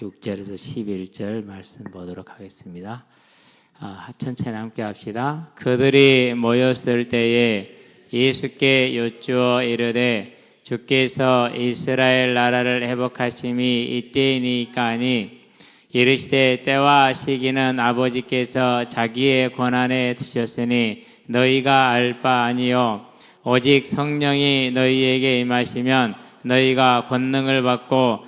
6절에서 11절 말씀 보도록 하겠습니다. 아, 천천히 함께 합시다. 그들이 모였을 때에 예수께 여쭈어 이르되 주께서 이스라엘 나라를 회복하심이 이때이니까니 이르시되 때와 시기는 아버지께서 자기의 권한에 두셨으니 너희가 알 바 아니요 오직 성령이 너희에게 임하시면 너희가 권능을 받고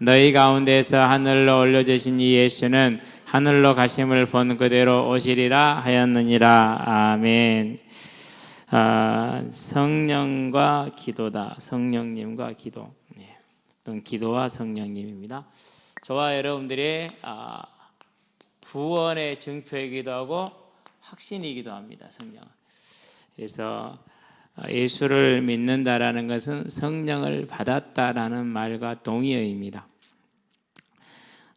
너희 가운데서 하늘로 올려주신 이 예수는 하늘로 가심을 본 그대로 오시리라 하였느니라 아멘. 아, 성령과 기도다. 성령님과 기도. 네. 또는 기도와 성령님입니다. 저와 여러분들의 아, 구원의 증표이기도 하고 확신이기도 합니다. 성령. 그래서 아, 예수를 믿는다라는 것은 성령을 받았다라는 말과 동의어입니다.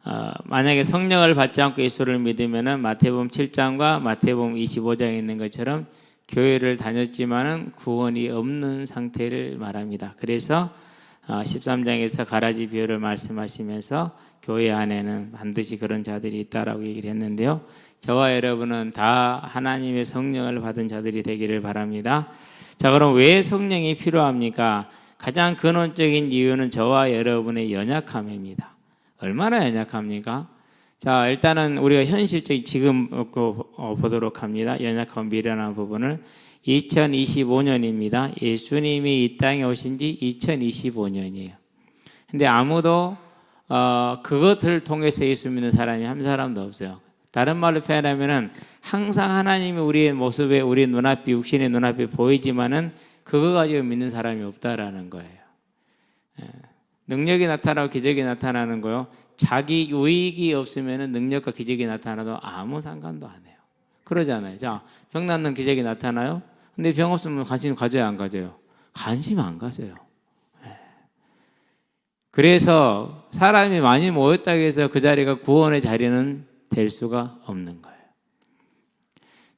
어, 만약에 성령을 받지 않고 예수를 믿으면은 마태복음 7장과 마태복음 25장에 있는 것처럼 교회를 다녔지만은 구원이 없는 상태를 말합니다. 그래서 어, 13장에서 가라지 비유를 말씀하시면서 교회 안에는 반드시 그런 자들이 있다라고 얘기를 했는데요. 저와 여러분은 다 하나님의 성령을 받은 자들이 되기를 바랍니다. 자, 그럼 왜 성령이 필요합니까? 가장 근원적인 이유는 저와 여러분의 연약함입니다. 얼마나 연약합니까? 자, 일단은 우리가 현실적인 지금 어, 보도록 합니다. 연약함 미련한 부분을 2025년입니다. 예수님이 이 땅에 오신 지 2025년이에요. 근데 아무도 어, 그것을 통해서 예수 믿는 사람이 한 사람도 없어요. 다른 말로 표현하면은 항상 하나님이 우리의 모습에 우리 눈앞이 육신의 눈앞에 보이지만은 그거 가지고 믿는 사람이 없다라는 거예요. 예. 능력이 나타나고 기적이 나타나는 거요. 자기 유익이 없으면은 능력과 기적이 나타나도 아무 상관도 안 해요. 그러잖아요. 자, 병 낫는 기적이 나타나요? 근데 병 없으면 관심 가져야 안 가져요? 관심 안 가져요. 예. 그래서 사람이 많이 모였다고 해서 그 자리가 구원의 자리는 될 수가 없는 거예요.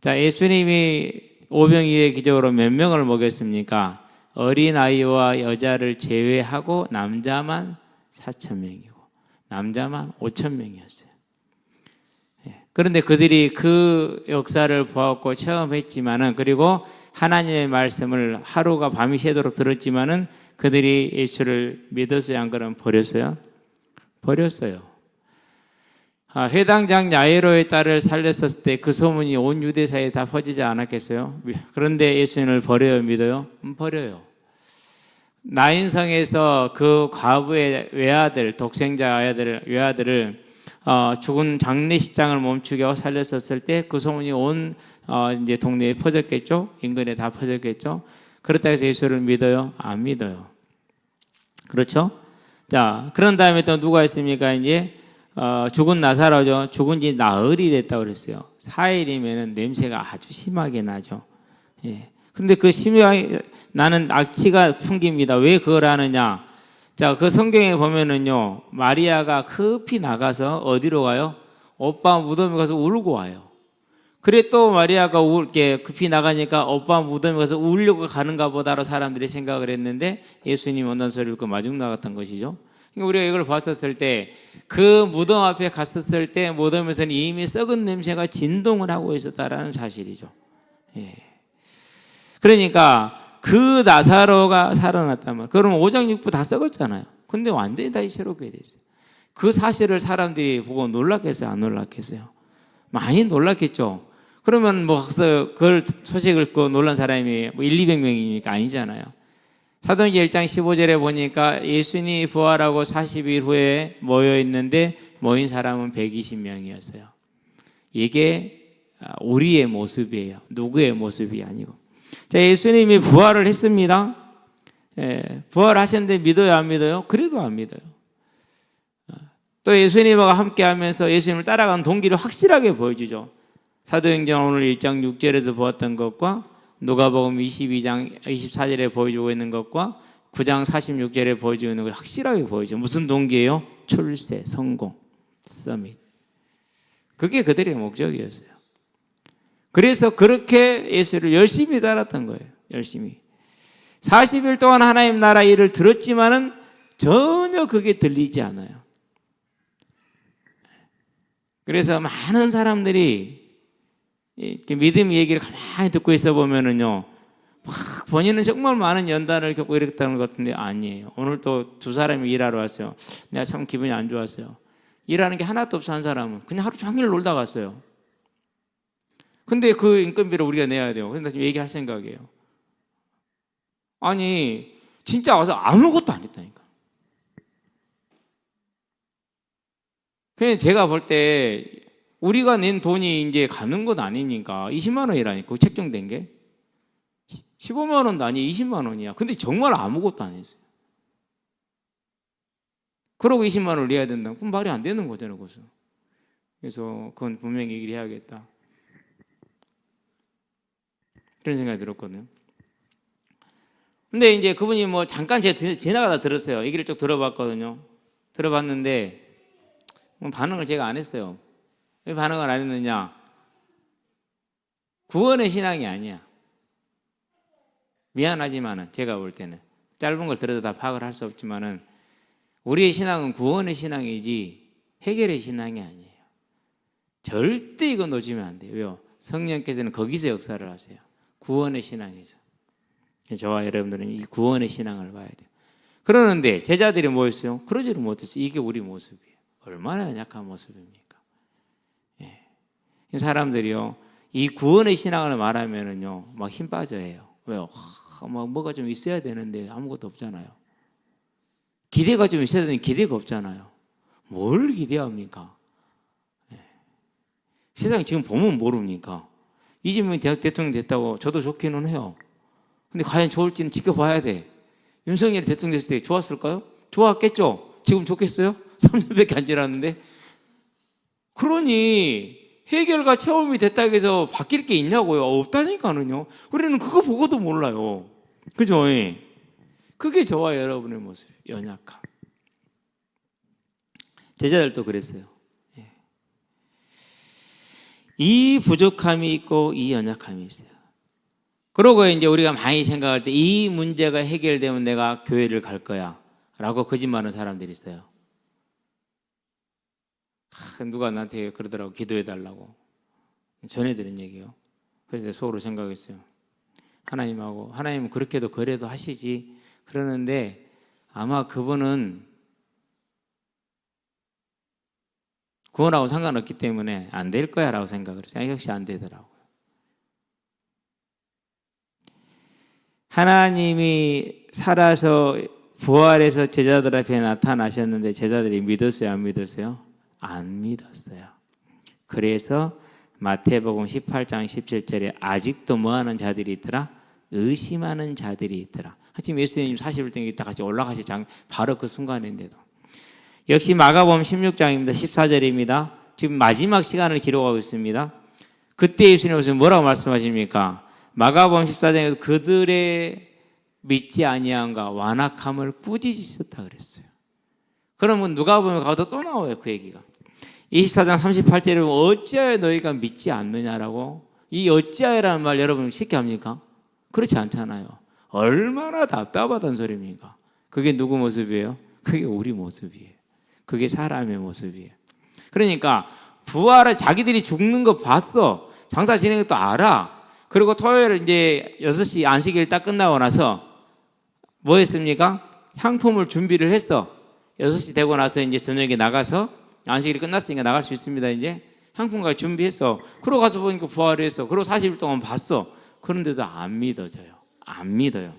자, 예수님이 오병이의 기적으로 몇 명을 먹였습니까? 어린 아이와 여자를 제외하고 남자만 4천 명이고 남자만 5천 명이었어요. 예. 그런데 그들이 그 역사를 보았고 체험했지만은 그리고 하나님의 말씀을 하루가 밤이 새도록 들었지만은 그들이 예수를 믿었어요, 안 그러면 버렸어요? 버렸어요. 아, 회당장 야이로의 딸을 살렸었을 때 그 소문이 온 유대사에 다 퍼지지 않았겠어요? 그런데 예수님을 버려요, 믿어요? 음, 버려요. 나인성에서 그 과부의 외아들, 독생자 아들, 외아들을 어, 죽은 장례식장을 멈추게 살렸었을 때 그 소문이 온 어, 이제 동네에 퍼졌겠죠? 인근에 다 퍼졌겠죠? 그렇다 해서 예수를 믿어요? 안 믿어요. 그렇죠? 자, 그런 다음에 또 누가 있습니까? 이제 어, 죽은 나사로죠. 죽은 지 나흘이 됐다고 그랬어요. 4일이면 냄새가 아주 심하게 나죠. 예. 근데 그 심하게 나는 악취가 풍깁니다. 왜 그걸 하느냐? 자, 그 성경에 보면은요, 마리아가 급히 나가서 어디로 가요? 오빠 무덤에 가서 울고 와요. 그래 또 마리아가 울게 급히 나가니까 오빠 무덤에 가서 울려고 가는가 보다로 사람들이 생각을 했는데 예수님 온다는 소리를 듣고 마중 나갔던 것이죠. 그러니까 우리가 이걸 봤었을 때 그 무덤 앞에 갔었을 때 무덤에서는 이미 썩은 냄새가 진동을 하고 있었다라는 사실이죠. 예. 그러니까 그 나사로가 살아났단 말. 그러면 오장육부 다 썩었잖아요. 근데 완전히 다시 새롭게 됐어요. 그 사실을 사람들이 보고 놀랐겠어요, 안 놀랐겠어요? 많이 놀랐겠죠. 그러면 뭐 그걸 소식을 듣고 놀란 사람이 뭐 1, 200명이니까 아니잖아요. 사도행전 1장 15절에 보니까 예수님이 부활하고 40일 후에 모여 있는데 모인 사람은 120명이었어요. 이게 우리의 모습이에요. 누구의 모습이 아니고. 자, 예수님이 부활을 했습니다. 예, 부활하셨는데 믿어요, 안 믿어요? 그래도 안 믿어요. 또 예수님과 함께 하면서 예수님을 따라가는 동기를 확실하게 보여주죠. 사도행전 오늘 1장 6절에서 보았던 것과 누가복음 22장 24절에 보여주고 있는 것과 9장 46절에 보여주고 있는 것 확실하게 보여줘. 무슨 동기예요? 출세, 성공, 서밋. 그게 그들의 목적이었어요. 그래서 그렇게 예수를 열심히 따랐던 거예요. 열심히. 40일 동안 하나님 나라 일을 들었지만은 전혀 그게 들리지 않아요. 그래서 많은 사람들이 이렇게 믿음 얘기를 가만히 듣고 있어 보면은요, 막 본인은 정말 많은 연단을 겪고 이랬다는 것 같은데 아니에요. 오늘 또 두 사람이 일하러 왔어요. 내가 참 기분이 안 좋았어요. 일하는 게 하나도 없어 한 사람은 그냥 하루 종일 놀다 갔어요. 근데 그 인건비를 우리가 내야 돼요. 그래서 지금 얘기할 생각이에요. 아니 진짜 와서 아무것도 안 했다니까. 그냥 제가 볼 때 우리가 낸 돈이 이제 가는 건 아니니까 20만 원이라니까 그 책정된 게 15만 원도 아니 20만 원이야. 근데 정말 아무것도 안 했어요. 그러고 20만 원을 내야 된다. 그럼 말이 안 되는 거잖아요, 그것은. 그래서 그건 분명히 얘기를 해야겠다. 그런 생각이 들었거든요. 근데 이제 그분이 뭐 잠깐 제가 지나가다 들었어요. 얘기를 쭉 들어봤거든요. 들어봤는데 뭐 반응을 제가 안 했어요. 왜 반응을 안 했느냐? 구원의 신앙이 아니야. 미안하지만은 제가 볼 때는 짧은 걸 들어도 다 파악을 할 수 없지만은 우리의 신앙은 구원의 신앙이지 해결의 신앙이 아니에요. 절대 이거 놓치면 안 돼요. 왜요? 성령께서는 거기서 역사를 하세요. 구원의 신앙에서. 저와 여러분들은 이 구원의 신앙을 봐야 돼요. 그러는데 제자들이 뭐였어요? 그러지를 못했어요. 이게 우리 모습이에요. 얼마나 약한 모습입니까? 예. 사람들이요, 이 구원의 신앙을 말하면은요, 막 힘 빠져요. 왜요? 하, 막 뭐가 좀 있어야 되는데 아무것도 없잖아요. 기대가 좀 있어야 되는 기대가 없잖아요. 뭘 기대합니까? 예. 세상 지금 보면 모릅니까? 이재명이 대학 대통령 됐다고 저도 좋기는 해요. 근데 과연 좋을지는 지켜봐야 돼. 윤석열이 대통령 됐을 때 좋았을까요? 좋았겠죠? 지금 좋겠어요? 3년밖에 안 지났는데. 그러니 해결과 체험이 됐다고 해서 바뀔 게 있냐고요? 없다니까는요. 우리는 그거 보고도 몰라요. 그죠? 예. 그게 저와 여러분의 모습, 연약함. 제자들도 그랬어요. 예. 이 부족함이 있고 이 연약함이 있어요. 그러고 이제 우리가 많이 생각할 때 이 문제가 해결되면 내가 교회를 갈 거야. 라고 거짓말하는 사람들이 있어요. 하, 누가 나한테 그러더라고. 기도해 달라고. 전해드린 얘기요. 그래서 속으로 생각했어요. 하나님하고, 하나님은 그렇게도 거래도 하시지. 그러는데 아마 그분은 구원하고 상관없기 때문에 안 될 거야 라고 생각을 했어요. 역시 안 되더라고요. 하나님이 살아서 부활해서 제자들 앞에 나타나셨는데 제자들이 믿었어요? 안 믿었어요? 안 믿었어요. 그래서 마태복음 18장 17절에 아직도 뭐하는 자들이 있더라? 의심하는 자들이 있더라. 하지만 예수님 40일 동안 있다 같이 올라가시 장 바로 그 순간인데도 역시 마가복음 16장입니다. 14절입니다. 지금 마지막 시간을 기록하고 있습니다. 그때 예수님은 뭐라고 말씀하십니까? 마가복음 14장에서 그들의 믿지 아니함과 완악함을 꾸짖으셨다 그랬어요. 그러면 누가 보면 가도 또 나와요 그 얘기가. 24장 38절에 보면 어찌하여 너희가 믿지 않느냐라고 이 어찌하여라는 말 여러분 쉽게 합니까? 그렇지 않잖아요. 얼마나 답답하단 소리입니까? 그게 누구 모습이에요? 그게 우리 모습이에요. 그게 사람의 모습이에요. 그러니까 부활을 자기들이 죽는 거 봤어. 장사 진행을 또 알아. 그리고 토요일 이제 6시 안식일 딱 끝나고 나서 뭐 했습니까? 향품을 준비를 했어. 6시 되고 나서 이제 저녁에 나가서 안식일이 끝났으니까 나갈 수 있습니다. 이제 향품과 준비했어. 그러고 가서 보니까 부활을 했어. 그리고 40일 동안 봤어. 그런데도 안 믿어져요. 안 믿어요.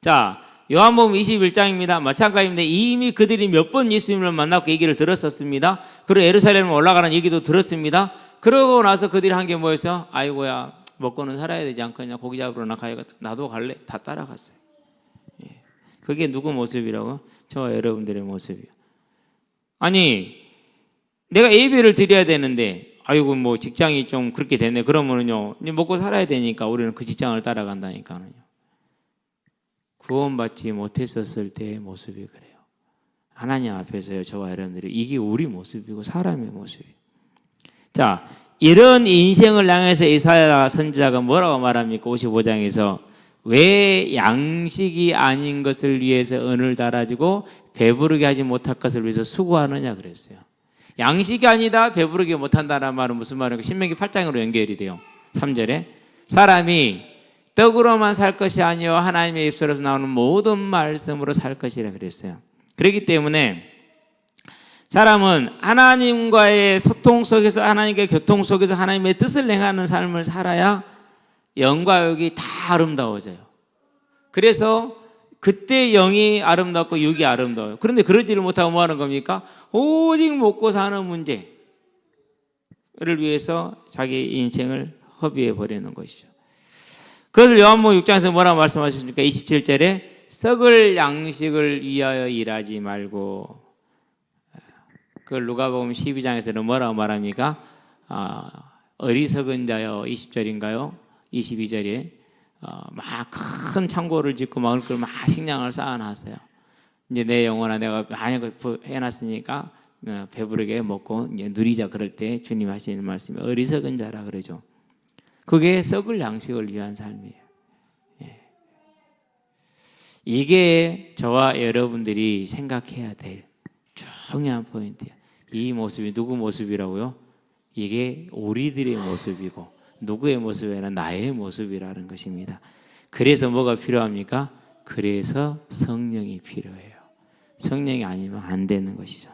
자, 요한복음 21장입니다. 마찬가지입니다. 이미 그들이 몇 번 예수님을 만나고 얘기를 들었었습니다. 그리고 예루살렘 올라가는 얘기도 들었습니다. 그러고 나서 그들이 한 게 뭐였어요? 아이고야, 먹고는 살아야 되지 않겠냐? 고기 잡으러 나 가야겠다. 나도 갈래? 다 따라갔어요. 예. 그게 누구 모습이라고? 저와 여러분들의 모습이요. 아니 내가 예배를 드려야 되는데 아이고 뭐 직장이 좀 그렇게 됐네. 그러면은요 먹고 살아야 되니까 우리는 그 직장을 따라간다니까는요. 구원받지 못했었을 때의 모습이 그래요. 하나님 앞에서요 저와 여러분들이 이게 우리 모습이고 사람의 모습이에요. 자 이런 인생을 향해서 이사야 선지자가 뭐라고 말합니까? 55장에서 왜 양식이 아닌 것을 위해서 은을 달아주고 배부르게 하지 못할 것을 위해서 수고하느냐 그랬어요. 양식이 아니다 배부르게 못한다는 말은 무슨 말인가 신명기 8장으로 연결이 돼요. 3절에 사람이 떡으로만 살 것이 아니요 하나님의 입술에서 나오는 모든 말씀으로 살 것이라 그랬어요. 그렇기 때문에 사람은 하나님과의 소통 속에서 하나님과의 교통 속에서 하나님의 뜻을 행하는 삶을 살아야 영과 육이 다 아름다워져요. 그래서 그때 영이 아름답고 육이 아름다워요. 그런데 그러지를 못하고 뭐 하는 겁니까? 오직 먹고 사는 문제를 위해서 자기 인생을 허비해 버리는 것이죠. 그래서 요한복음 6장에서 뭐라고 말씀하셨습니까? 27절에 썩을 양식을 위하여 일하지 말고 그 누가복음 12장에서는 뭐라고 말합니까? 아, 어리석은 자여 20절인가요? 22절에 어, 막 큰 창고를 짓고 먹을 걸막 식량을 쌓아놨어요. 이제 내 영혼아 내가 많이 해놨으니까 어, 배부르게 먹고 이제 누리자 그럴 때 주님 하시는 말씀이 어리석은 자라 그러죠. 그게 썩을 양식을 위한 삶이에요. 예. 이게 저와 여러분들이 생각해야 될 중요한 포인트예요. 이 모습이 누구 모습이라고요? 이게 우리들의 모습이고 누구의 모습이 아니라 나의 모습이라는 것입니다. 그래서 뭐가 필요합니까? 그래서 성령이 필요해요. 성령이 아니면 안 되는 것이죠.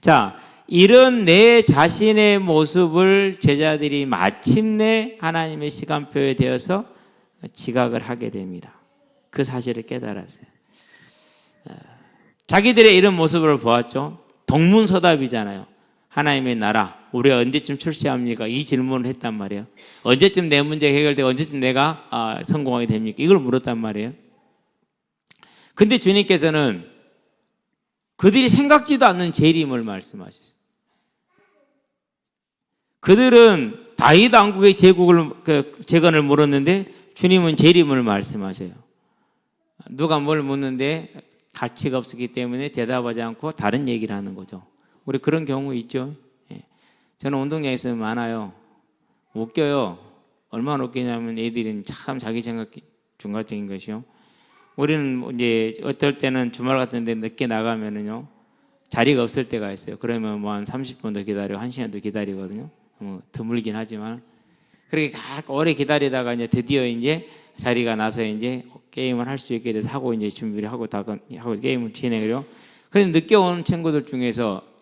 자, 이런 내 자신의 모습을 제자들이 마침내 하나님의 시간표에 되어서 지각을 하게 됩니다. 그 사실을 깨달았어요. 자기들의 이런 모습을 보았죠. 동문서답이잖아요. 하나님의 나라, 우리가 언제쯤 출시합니까? 이 질문을 했단 말이에요. 언제쯤 내 문제 해결되고 언제쯤 내가 아, 성공하게 됩니까? 이걸 물었단 말이에요. 근데 주님께서는 그들이 생각지도 않는 재림을 말씀하셨어요. 그들은 다윗 왕국의 제국을 그 재건을 물었는데 주님은 재림을 말씀하셔요. 누가 뭘 묻는데 가치가 없었기 때문에 대답하지 않고 다른 얘기를 하는 거죠. 우리 그런 경우 있죠. 예. 저는 운동장에서 많아요. 웃겨요. 얼마나 웃기냐면 애들은 참 자기 생각 중간적인 것이요. 우리는 뭐 이제 어떨 때는 주말 같은 데 늦게 나가면은요 자리가 없을 때가 있어요. 그러면 뭐 한 30분 더 기다리고 1 시간 더 기다리거든요. 뭐 드물긴 하지만 그렇게 오래 기다리다가 이제 드디어 이제 자리가 나서 이제 게임을 할 수 있게 돼서 하고 이제 준비를 하고 다 하고 게임을 진행해요. 그런데 늦게 오는 친구들 중에서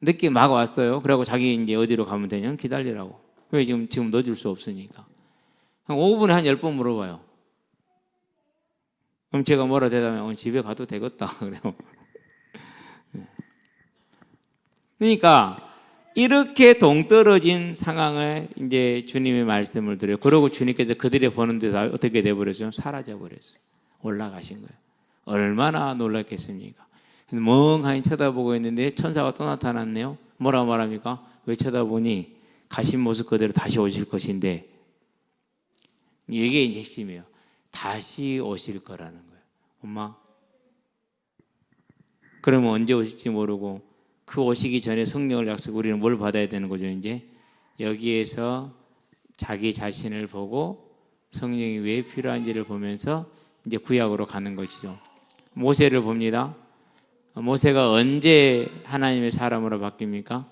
늦게 막 왔어요. 그러고 자기 이제 어디로 가면 되냐? 기다리라고. 왜 지금 지금 넣어줄 수 없으니까. 한 5분에 한 10번 물어봐요. 그럼 제가 뭐라 대답하면 집에 가도 되겠다. 그래요. 그러니까 이렇게 동떨어진 상황을 이제 주님의 말씀을 드려요. 그러고 주님께서 그들이 보는 데서 어떻게 돼버렸어요? 사라져 버렸어요. 올라가신 거예요. 얼마나 놀랐겠습니까? 멍하니 쳐다보고 있는데 천사가 또 나타났네요. 뭐라 말합니까? 왜 쳐다보니 가신 모습 그대로 다시 오실 것인데 이게 이제 핵심이에요. 다시 오실 거라는 거예요. 엄마. 그러면 언제 오실지 모르고 그 오시기 전에 성령을 약속 우리는 뭘 받아야 되는 거죠, 이제? 여기에서 자기 자신을 보고 성령이 왜 필요한지를 보면서 이제 구약으로 가는 것이죠. 모세를 봅니다. 모세가 언제 하나님의 사람으로 바뀝니까?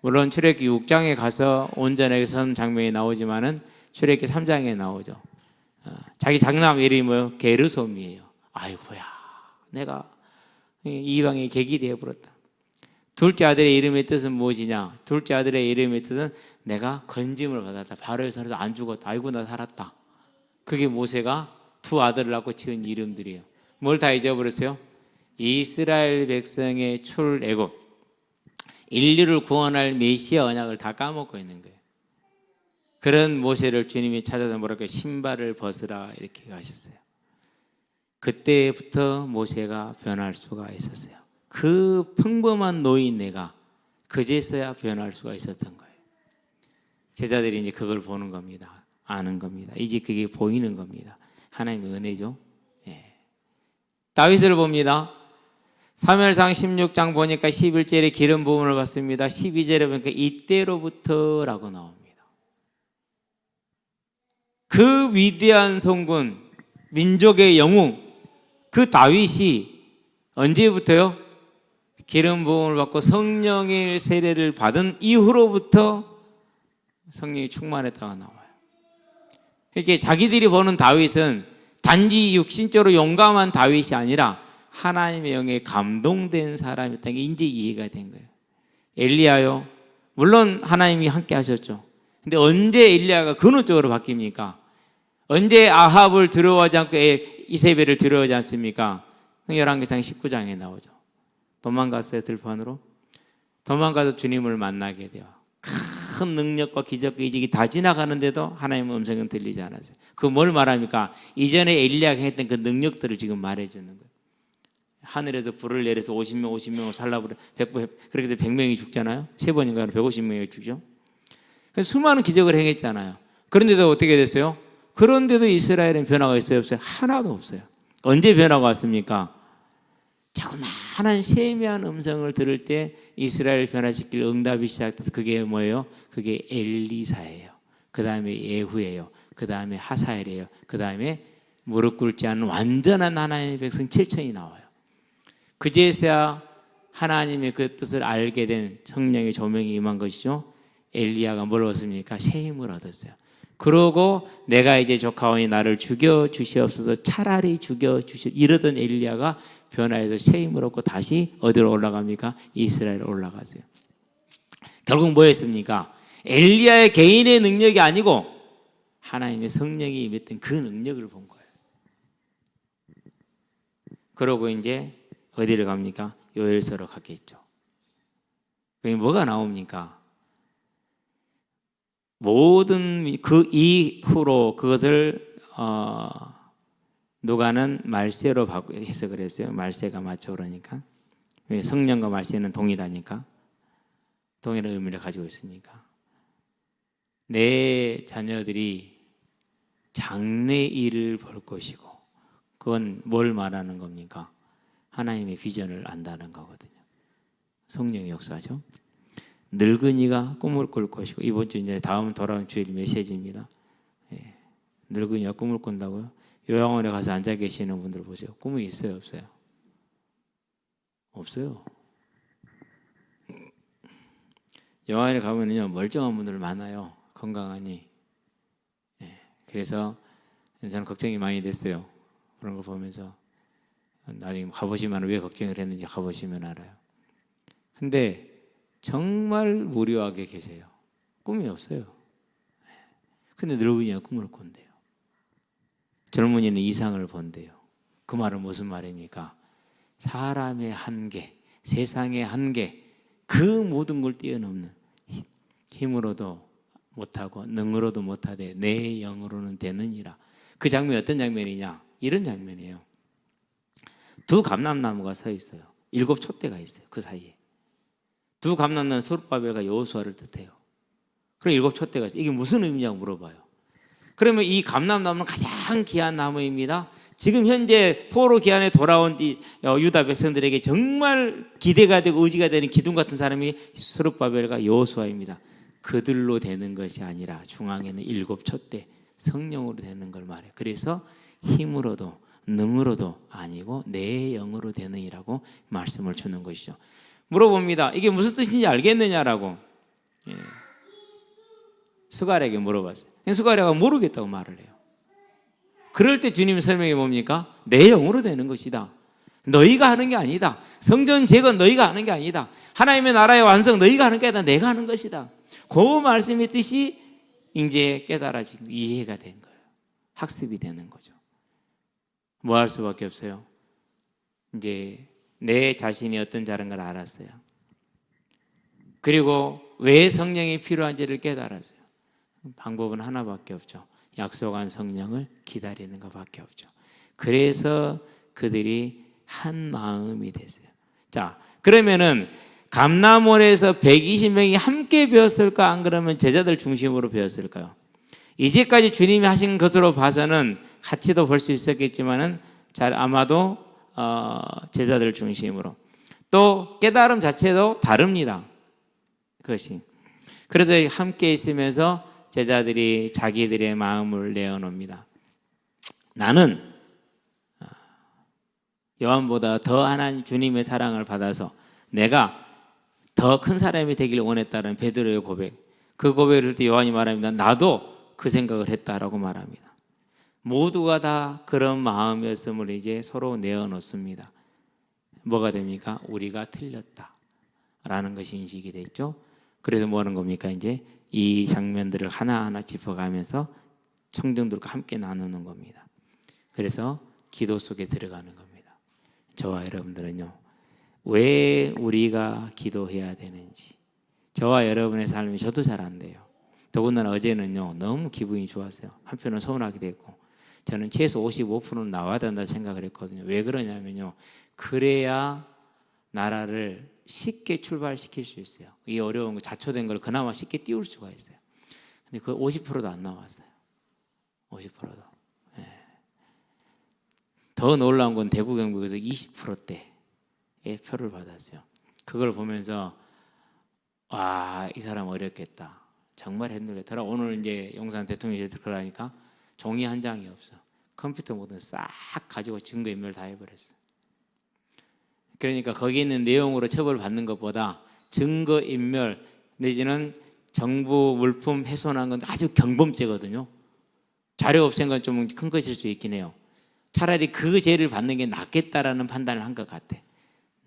물론 출애굽기 6장에 가서 온전하게 선 장면이 나오지만은 출애굽기 3장에 나오죠. 어, 자기 장남 이름이? 게르솜이에요. 아이고야, 내가 이방의 객이 되어 버렸다. 둘째 아들의 이름의 뜻은 무엇이냐? 둘째 아들의 이름의 뜻은 내가 건짐을 받았다. 바로의 손에서 안 죽었다. 아이고 나 살았다. 그게 모세가 두 아들을 낳고 지은 이름들이에요. 뭘 다 잊어버렸어요? 이스라엘 백성의 출애굽 인류를 구원할 메시아 언약을 다 까먹고 있는 거예요. 그런 모세를 주님이 찾아서 뭐랄까 신발을 벗으라 이렇게 하셨어요. 그때부터 모세가 변할 수가 있었어요. 그 평범한 노인 내가 그제서야 변할 수가 있었던 거예요. 제자들이 이제 그걸 보는 겁니다. 아는 겁니다. 이제 그게 보이는 겁니다. 하나님의 은혜죠. 예. 다윗을 봅니다. 사무엘상 16장 보니까 11절에 기름 부음을 받습니다. 12절에 보니까 이때로부터라고 나옵니다. 그 위대한 성군, 민족의 영웅, 그 다윗이 언제부터요? 기름 부음을 받고 성령의 세례를 받은 이후로부터 성령이 충만했다가 나와요. 이렇게 자기들이 보는 다윗은 단지 육신적으로 용감한 다윗이 아니라 하나님의 영에 감동된 사람이었다는 게 이제 이해가 된 거예요. 엘리야요. 물론 하나님이 함께 하셨죠. 근데 언제 엘리야가 근원적으로 바뀝니까? 언제 아합을 두려워하지 않고 이세벨을 두려워하지 않습니까? 열왕기상 19장에 나오죠. 도망갔어요 들판으로. 도망가서 주님을 만나게 돼요. 큰 능력과 기적과 이직이 다 지나가는데도 하나님의 음성은 들리지 않았어요. 그 뭘 말합니까? 이전에 엘리야가 했던 그 능력들을 지금 말해주는 거예요. 하늘에서 불을 내려서 50명, 50명을 살라버려 100, 그렇게 해서 100명이 죽잖아요. 세 번인가 150명이 죽죠. 그래서 수많은 기적을 행했잖아요. 그런데도 어떻게 됐어요? 그런데도 이스라엘은 변화가 있어요, 없어요? 하나도 없어요. 언제 변화가 왔습니까? 자그마한 세미한 음성을 들을 때 이스라엘 변화시킬 응답이 시작돼서 그게 뭐예요? 그게 엘리사예요. 그 다음에 예후예요. 그 다음에 하사엘이에요. 그 다음에 무릎 꿇지 않은 완전한 하나님의 백성 7천이 나와요. 그제서야 하나님의 그 뜻을 알게 된 성령의 조명이 임한 것이죠. 엘리야가 뭘 얻습니까? 새 힘을 얻었어요. 그러고 내가 이제 조카원이 나를 죽여 주시옵소서 차라리 죽여 주시 이러던 엘리야가 변화해서 새 힘을 얻고 다시 어디로 올라갑니까? 이스라엘 올라가세요. 결국 뭐였습니까? 엘리야의 개인의 능력이 아니고 하나님의 성령이 임했던 그 능력을 본 거예요. 그러고 이제 어디를 갑니까? 요엘서로 갔겠죠. 그게 뭐가 나옵니까? 모든 그 이후로 그것을 어, 누가는 말세로 해석을 했어요. 말세가 맞죠 그러니까 왜 성령과 말세는 동일하니까 동일한 의미를 가지고 있으니까 내 자녀들이 장래 일을 볼 것이고 그건 뭘 말하는 겁니까? 하나님의 비전을 안다는 거거든요. 성령의 역사죠. 늙은이가 꿈을 꿀 것이고 이번 주 이제 다음 돌아온 주일 메시지입니다. 예. 늙은이가 꿈을 꾼다고요? 요양원에 가서 앉아 계시는 분들 보세요. 꿈이 있어요, 없어요? 없어요. 요양원에 가면요 멀쩡한 분들 많아요. 건강하니. 예. 그래서 저는 걱정이 많이 됐어요. 그런 걸 보면서 나중에 가보시면 왜 걱정을 했는지 가보시면 알아요. 근데 정말 무료하게 계세요. 꿈이 없어요. 근데 늙은이가 꿈을 꾼대요. 젊은이는 이상을 본대요. 그 말은 무슨 말입니까? 사람의 한계, 세상의 한계, 그 모든 걸 뛰어넘는 힘으로도 못하고 능으로도 못하되 내 영으로는 되느니라. 그 장면이 어떤 장면이냐? 이런 장면이에요. 두 감람나무가 서 있어요. 일곱 촛대가 있어요. 그 사이에. 두 감남나는 소르바벨과 여호수아를 뜻해요. 그럼 일곱 촛대가 있어요. 이게 무슨 의미냐고 물어봐요. 그러면 이 감남나무는 가장 귀한 나무입니다. 지금 현재 포로 기한에 돌아온 어, 유다 백성들에게 정말 기대가 되고 의지가 되는 기둥 같은 사람이 소르바벨과 여호수아입니다. 그들로 되는 것이 아니라 중앙에는 일곱 촛대 성령으로 되는 걸 말해요. 그래서 힘으로도 능으로도 아니고 내 영으로 되느니라고 말씀을 주는 것이죠. 물어봅니다. 이게 무슨 뜻인지 알겠느냐라고. 예. 수가에게 물어봤어요. 수가랴가 모르겠다고 말을 해요. 그럴 때 주님 설명이 뭡니까? 내 영으로 되는 것이다. 너희가 하는 게 아니다. 성전 제건 너희가 하는 게 아니다. 하나님의 나라의 완성 너희가 하는 게 아니라 내가 하는 것이다. 그 말씀의 뜻이 이제 깨달아지고 이해가 된 거예요. 학습이 되는 거죠. 뭐 할 수밖에 없어요. 이제 내 자신이 어떤 자는 걸 알았어요. 그리고 왜 성령이 필요한지를 깨달았어요. 방법은 하나밖에 없죠. 약속한 성령을 기다리는 것밖에 없죠. 그래서 그들이 한 마음이 됐어요. 자, 그러면은 감남원에서 120명이 함께 배웠을까 안 그러면 제자들 중심으로 배웠을까요? 이제까지 주님이 하신 것으로 봐서는 같이도 볼 수 있었겠지만은 잘 아마도 어, 제자들 중심으로 또 깨달음 자체도 다릅니다. 그것이 그래서 함께 있으면서 제자들이 자기들의 마음을 내어놓습니다. 나는 어, 요한보다 더 하나님 주님의 사랑을 받아서 내가 더 큰 사람이 되기를 원했다는 베드로의 고백. 그 고백을 할때 요한이 말합니다. 나도 그 생각을 했다라고 말합니다. 모두가 다 그런 마음이었음을 이제 서로 내어놓습니다. 뭐가 됩니까? 우리가 틀렸다. 라는 것이 인식이 됐죠. 그래서 뭐 하는 겁니까? 이제 이 장면들을 하나하나 짚어가면서 청중들과 함께 나누는 겁니다. 그래서 기도 속에 들어가는 겁니다. 저와 여러분들은요, 왜 우리가 기도해야 되는지, 저와 여러분의 삶이 저도 잘 안 돼요. 더군다나 어제는요, 너무 기분이 좋았어요. 한편은 서운하기도 했고, 저는 최소 55%는 나와야 된다 생각을 했거든요. 왜 그러냐면요, 그래야 나라를 쉽게 출발시킬 수 있어요. 이 어려운 거, 자초된 걸 그나마 쉽게 띄울 수가 있어요. 근데 그 50%도 안 나왔어요. 50%도. 더 놀라운 건 대구 경북에서 20%대의 표를 받았어요. 그걸 보면서 와, 이 사람 어렵겠다. 정말 힘들겠더라. 오늘 이제 용산 대통령실 들어가니까 종이 한 장이 없어. 컴퓨터 모든 싹 가지고 증거 인멸 다 해버렸어. 그러니까 거기 있는 내용으로 처벌 받는 것보다 증거 인멸 내지는 정부 물품 훼손한 건 아주 경범죄거든요. 자료 없앤 건 좀 큰 것일 수 있긴 해요. 차라리 그 죄를 받는 게 낫겠다라는 판단을 한 것 같아.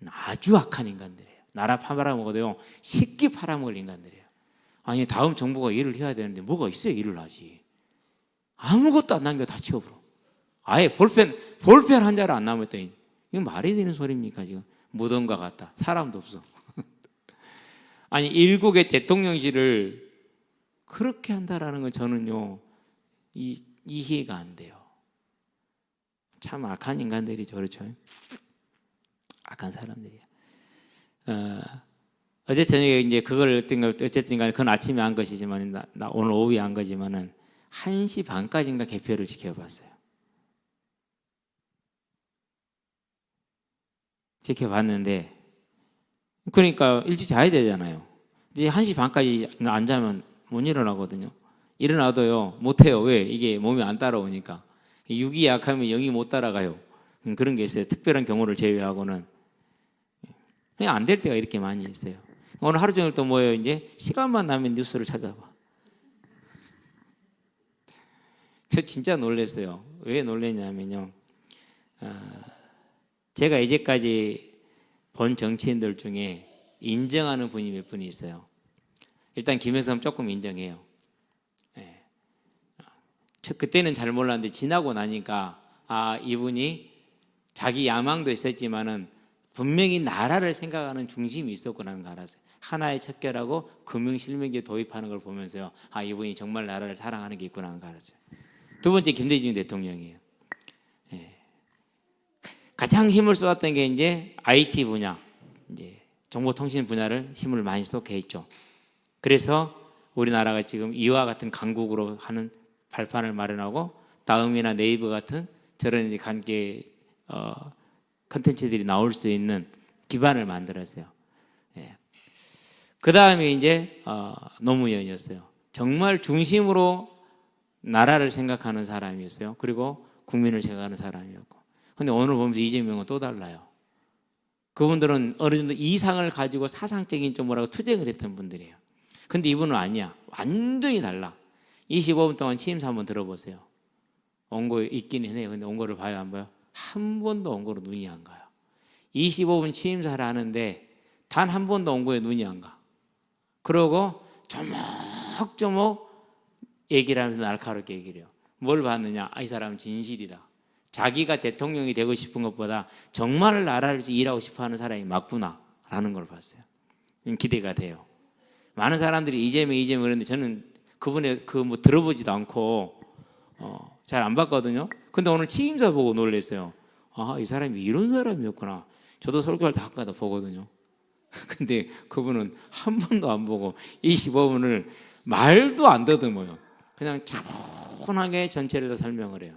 아주 악한 인간들이에요. 나라 팔아먹어도요 쉽게 팔아먹을 인간들이에요. 아니 다음 정부가 일을 해야 되는데 뭐가 있어야 일을 하지. 아무것도 안 남겨 다 치워버려. 아예 볼펜 볼펜 한 자를 안 남았더니 이건 말이 되는 소리입니까 지금 무덤과 같다. 사람도 없어. 아니 일국의 대통령실을 그렇게 한다라는 건 저는요 이, 이해가 안 돼요. 참 악한 인간들이죠, 그렇죠? 악한 사람들이야. 어, 어제 저녁에 이제 그걸 걸 어쨌든 간에 그건 아침에 한 것이지만 나, 나 오늘 오후에 한 거지만은 1시 반까지인가 개표를 지켜봤어요. 지켜봤는데 그러니까 일찍 자야 되잖아요. 이제 1시 반까지 안 자면 못 일어나거든요. 일어나도요 못해요. 왜? 이게 몸이 안 따라오니까. 육이 약하면 영이 못 따라가요. 음, 그런 게 있어요. 특별한 경우를 제외하고는 그냥 안 될 때가 이렇게 많이 있어요. 오늘 하루 종일 또 뭐예요? 이제 시간만 나면 뉴스를 찾아봐. 저 진짜 놀랐어요. 왜 놀랐냐면요. 어, 제가 이제까지 본 정치인들 중에 인정하는 분이 몇 분이 있어요. 일단 김영삼 조금 인정해요. 예. 저 그때는 잘 몰랐는데 지나고 나니까 아 이분이 자기 야망도 있었지만은 분명히 나라를 생각하는 중심이 있었구나는 걸 알았어요. 하나의 척결하고 금융 실명제 도입하는 걸 보면서요. 아 이분이 정말 나라를 사랑하는 게 있구나 하는 걸 알았어요. 두 번째 김대중 대통령이에요. 예. 가장 힘을 쏟았던 게 이제 IT 분야, 이제 정보통신 분야를 힘을 많이 쏟게 했죠. 그래서 우리나라가 지금 이와 같은 강국으로 하는 발판을 마련하고 다음이나 네이버 같은 저런 관계 어, 컨텐츠들이 나올 수 있는 기반을 만들었어요. 예. 그 다음에 이제 어, 노무현이었어요. 정말 중심으로 나라를 생각하는 사람이었어요. 그리고 국민을 생각하는 사람이었고. 근데 오늘 보면서 이재명은 또 달라요. 그분들은 어느 정도 이상을 가지고 사상적인 좀 뭐라고 투쟁을 했던 분들이에요. 근데 이분은 아니야. 완전히 달라. 25분 동안 취임사 한번 들어보세요. 원고 있기는 해요. 근데 원고를 봐요, 안 봐요? 한 번도 원고로 눈이 안 가요. 25분 취임사를 하는데 단 한 번도 원고에 눈이 안 가. 그러고 조목조목 얘기를 하면서 날카롭게 얘기를 해요. 뭘 봤느냐? 아, 이 사람은 진실이다. 자기가 대통령이 되고 싶은 것보다 정말 나라를 일하고 싶어 하는 사람이 맞구나. 라는 걸 봤어요. 기대가 돼요. 많은 사람들이 이재명, 이재명 그러는데 저는 그분의 그 뭐 들어보지도 않고 어, 잘 안 봤거든요. 근데 오늘 취임사 보고 놀랐어요. 아, 이 사람이 이런 사람이었구나. 저도 설교할 때 가끔가다 보거든요. 근데 그분은 한 번도 안 보고 25분을 말도 안 더듬어요. 그냥 차분하게 전체를 다 설명을 해요.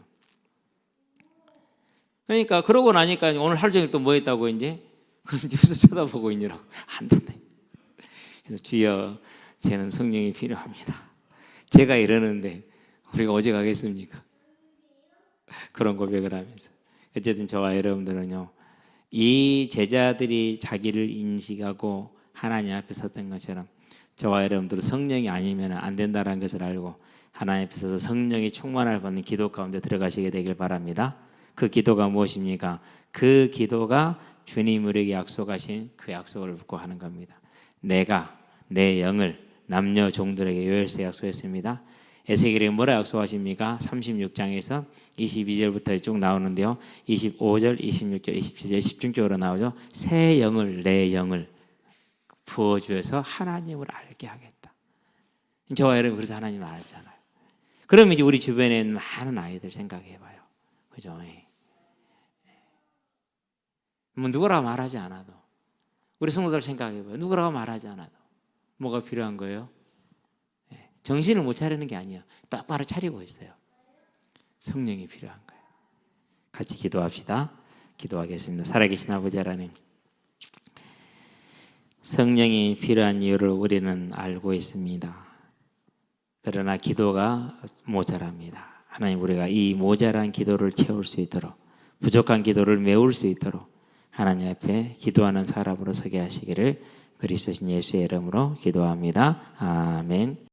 그러니까 그러고 나니까 오늘 하루 종일 또 뭐 했다고 이제 그 뉴스 쳐다보고 있느라고 안 된다. 그래서 주여 저는 성령이 필요합니다. 제가 이러는데 우리가 어제 가겠습니까? 그런 고백을 하면서 어쨌든 저와 여러분들은요 이 제자들이 자기를 인식하고 하나님 앞에 섰던 것처럼 저와 여러분들은 성령이 아니면 안 된다는 것을 알고 하나님 앞에 서서 성령이 충만을 받는 기도 가운데 들어가시게 되길 바랍니다. 그 기도가 무엇입니까? 그 기도가 주님 우리에게 약속하신 그 약속을 붙고 하는 겁니다. 내가 내 영을 남녀 종들에게 요엘서 약속했습니다. 에스겔이 뭐라 약속하십니까? 36장에서 22절부터 쭉 나오는데요. 25절, 26절, 27절 집중적으로 나오죠. 새 영을 내 영을 부어 주어서 하나님을 알게 하겠다. 저와 여러분 그래서 하나님을 알잖아요. 그러면 이제 우리 주변에 있는 많은 아이들 생각해 봐요. 그죠? 예. 뭐 누구라고 말하지 않아도 우리 성도들 생각해 봐요. 누구라고 말하지 않아도 뭐가 필요한 거예요? 예. 정신을 못 차리는 게 아니야. 똑바로 차리고 있어요. 성령이 필요한 거예요. 같이 기도합시다. 기도하겠습니다. 살아계신 아버지 하나님. 성령이 필요한 이유를 우리는 알고 있습니다. 그러나 기도가 모자랍니다. 하나님 우리가 이 모자란 기도를 채울 수 있도록 부족한 기도를 메울 수 있도록 하나님 앞에 기도하는 사람으로 서게 하시기를 그리스도신 예수의 이름으로 기도합니다. 아멘.